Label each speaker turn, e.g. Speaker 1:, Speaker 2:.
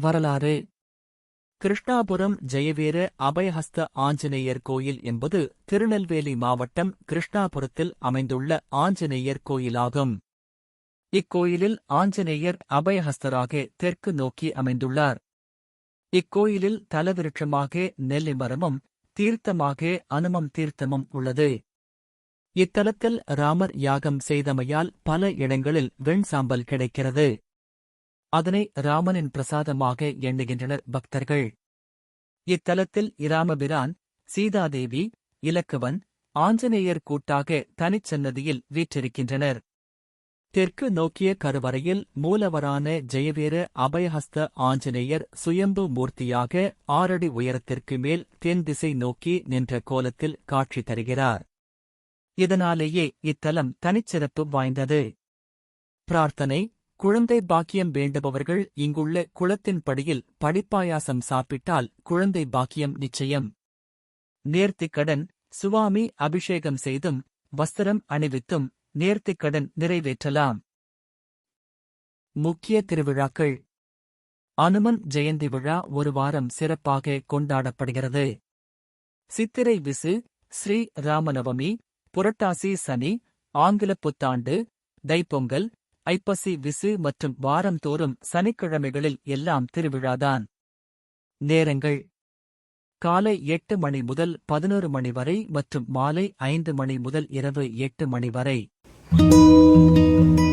Speaker 1: வரலாறு. கிருஷ்ணாபுரம் ஜெயவீர அபயஹஸ்த ஆஞ்சநேயர் கோயில் என்பது திருநெல்வேலி மாவட்டம் கிருஷ்ணாபுரத்தில் அமைந்துள்ள ஆஞ்சநேயர் கோயிலாகும். இக்கோயிலில் ஆஞ்சநேயர் அபயஹஸ்தராக தெற்கு நோக்கி அமைந்துள்ளார். இக்கோயிலில் தலவிருட்சமாக நெல்லி மரமும் தீர்த்தமாக அனுமம் தீர்த்தமும் உள்ளது. இத்தலத்தில் ராமர் யாகம் செய்தமையால் பல இடங்களில் வெண்சாம்பல் கிடைக்கிறது. அதனை ராமனின் பிரசாதமாக எண்ணுகின்றனர் பக்தர்கள். இத்தலத்தில் இராமபிரான் சீதாதேவி இலக்குவன் ஆஞ்சநேயர் கூட்டாக தனிச்சன்னதியில் வீற்றிருக்கின்றனர். தெற்கு நோக்கிய கருவறையில் மூலவரான ஜெயவீர அபயஹஸ்த ஆஞ்சநேயர் சுயம்பு மூர்த்தியாக ஆறடி உயரத்திற்கு மேல் தென் திசை நோக்கி நின்ற கோலத்தில் காட்சி தருகிறார். இதனாலேயே இத்தலம் தனிச்சிறப்பு வாய்ந்தது. பிரார்த்தனை குழந்தை பாக்கியம் வேண்டுபவர்கள் இங்குள்ள குளத்தின் படியில் படிப்பாயாசம் சாப்பிட்டால் குழந்தை பாக்கியம் நிச்சயம். நேர்த்திக்கடன் சுவாமி அபிஷேகம் செய்தும் வஸ்திரம் அணிவித்தும் நேர்த்திக்கடன் நிறைவேற்றலாம். முக்கிய திருவிழாக்கள். அனுமன் ஜெயந்தி விழா ஒரு வாரம் சிறப்பாக கொண்டாடப்படுகிறது. சித்திரை விசு ஸ்ரீ ராமநவமி புரட்டாசி சனி ஆங்கில புத்தாண்டு தைப்பொங்கல் ஐப்பசி விசு மற்றும் வாரந்தோறும் சனிக்கிழமைகளில் எல்லாம் திருவிழாதான். நேரங்கள். காலை எட்டு மணி முதல் பதினோரு மணி வரை மற்றும் மாலை ஐந்து மணி முதல் இரவு எட்டு மணி வரை. Thank you.